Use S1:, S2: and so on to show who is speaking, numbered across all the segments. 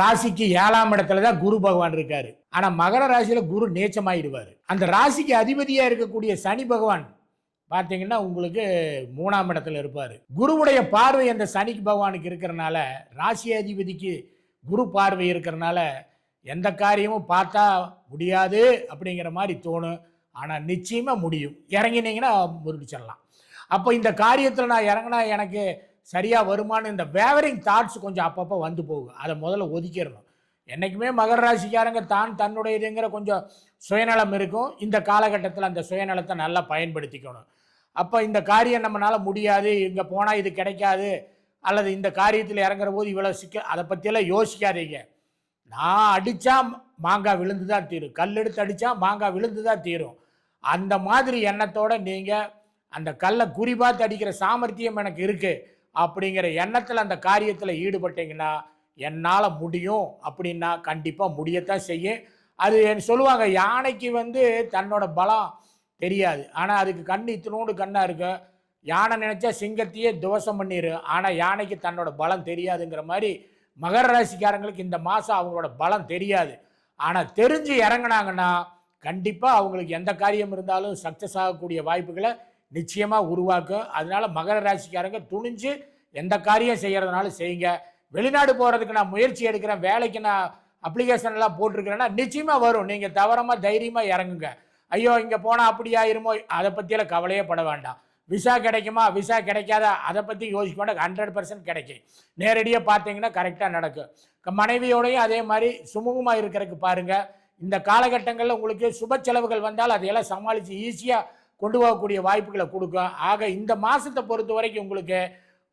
S1: ராசிக்கு ஏழாம் இடத்துல தான் குரு பகவான் இருக்காரு. ஆனா மகர ராசியில குரு நேச்சமாயிடுவார். அந்த ராசிக்கு அதிபதியா இருக்கக்கூடிய சனி பகவான் பார்த்தீங்கன்னா உங்களுக்கு மூணாம் இடத்துல இருப்பார். குருவுடைய பார்வை அந்த சனி பகவானுக்கு இருக்கிறனால ராசி அதிபதிக்கு குரு பார்வை இருக்கிறனால எந்த காரியமும் பார்த்தா முடியாது அப்படிங்கிற மாதிரி தோணும். ஆனால் நிச்சயமாக முடியும். இறங்கினீங்கன்னா முடிச்சிடலாம் அப்போ இந்த காரியத்தில் நான் இறங்கினா எனக்கு சரியாக வருமானு இந்த வேவரிங் தாட்ஸ் கொஞ்சம் அப்பப்போ வந்து போகும் அதை முதல்ல ஒதுக்கிடணும். என்றைக்குமே மகர ராசிக்காரங்க தான் தன்னுடைய இதுங்கிற கொஞ்சம் சுயநலம் இருக்கும். இந்த காலகட்டத்தில் அந்த சுயநலத்தை நல்லா பயன்படுத்திக்கணும். அப்போ இந்த காரியம் நம்மளால் முடியாது. இங்கே போனால் இது கிடைக்காது. அல்லது இந்த காரியத்தில் இறங்குற போது இவ்வளோ சிக்க அதை பற்றியெல்லாம் யோசிக்காதீங்க. நான் அடித்தா மாங்காய் விழுந்து தான் தீரும். கல் எடுத்து அடித்தா மாங்காய் விழுந்து தான் தீரும். அந்த மாதிரி எண்ணத்தோடு நீங்கள் அந்த கல்லை குறி பார்த்து அடிக்கிற சாமர்த்தியம் எனக்கு இருக்குது அப்படிங்கிற எண்ணத்தில் அந்த காரியத்தில் ஈடுபட்டீங்கன்னா என்னால் முடியும் அப்படின்னா கண்டிப்பாக முடியத்தான் செய்யும். அது என் சொல்லுவாங்க யானைக்கு வந்து தன்னோட பலம் தெரியாது. ஆனால் அதுக்கு கண் இத்தினோடு கண்ணாக இருக்கும் யானை நினச்சா சிங்கத்தையே துவசம் பண்ணிடும் ஆனால் யானைக்கு தன்னோட பலம் தெரியாதுங்கிற மாதிரி மகர ராசிக்காரங்களுக்கு இந்த மாதம் அவங்களோட பலம் தெரியாது. ஆனால் தெரிஞ்சு இறங்குனாங்கன்னா கண்டிப்பாக அவங்களுக்கு எந்த காரியம் இருந்தாலும் சக்ஸஸ் ஆகக்கூடிய வாய்ப்புகளை நிச்சயமாக உருவாக்கும் அதனால் மகர ராசிக்காரங்க துணிஞ்சு எந்த காரியம் செய்கிறதுனாலும் செய்யுங்க. வெளிநாடு போகிறதுக்கு நான் முயற்சி எடுக்கிறேன். வேலைக்கு நான் அப்ளிகேஷன் எல்லாம் போட்டிருக்கிறேன்னா நிச்சயமாக வரும். நீங்கள் தவறமாக தைரியமாக இறங்குங்க. ஐயோ இங்கே போனால் அப்படி ஆயிருமோ அதை பற்றியெல்லாம் கவலையே பட வேண்டாம். விசா கிடைக்குமா? விசா கிடைக்காதா? அதை பற்றி யோசிக்க வேண்டாம். ஹண்ட்ரட் பர்சன்ட் கிடைக்கும். நேரடியாக பார்த்தீங்கன்னா கரெக்டாக நடக்கும். மனைவியோடையும் அதே மாதிரி சுமூகமாக இருக்கிறதுக்கு பாருங்கள் இந்த காலகட்டங்களில் உங்களுக்கு சுப செலவுகள் வந்தால் அதையெல்லாம் சமாளித்து ஈஸியாக கொண்டு போகக்கூடிய வாய்ப்புகளை கொடுக்கும். ஆக இந்த மாதத்தை பொறுத்த வரைக்கும் உங்களுக்கு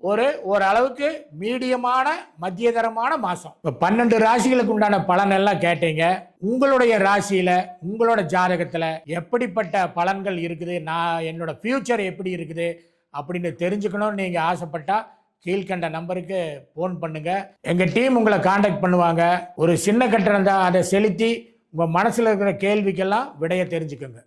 S1: ஒரு ஓரளவுக்கு மீடியமான மத்தியதரமான மாதம் இப்போ பன்னெண்டு ராசிகளுக்கு உண்டான பலன் எல்லாம் கேட்டீங்க. உங்களுடைய ராசியில் உங்களோட ஜாதகத்தில் எப்படிப்பட்ட பலன்கள் இருக்குது? நான் என்னோட ஃப்யூச்சர் எப்படி இருக்குது? அப்படின்னு தெரிஞ்சுக்கணும்னு நீங்கள் ஆசைப்பட்டால் கீழ்கண்ட நம்பருக்கு ஃபோன் பண்ணுங்க. எங்கள் டீம் உங்களை காண்டாக்ட் பண்ணுவாங்க. ஒரு சின்ன கட்டணம் தான். அதை செலுத்தி உங்கள் மனசில் இருக்கிற கேள்விக்கெல்லாம் விடைய தெரிஞ்சுக்கோங்க.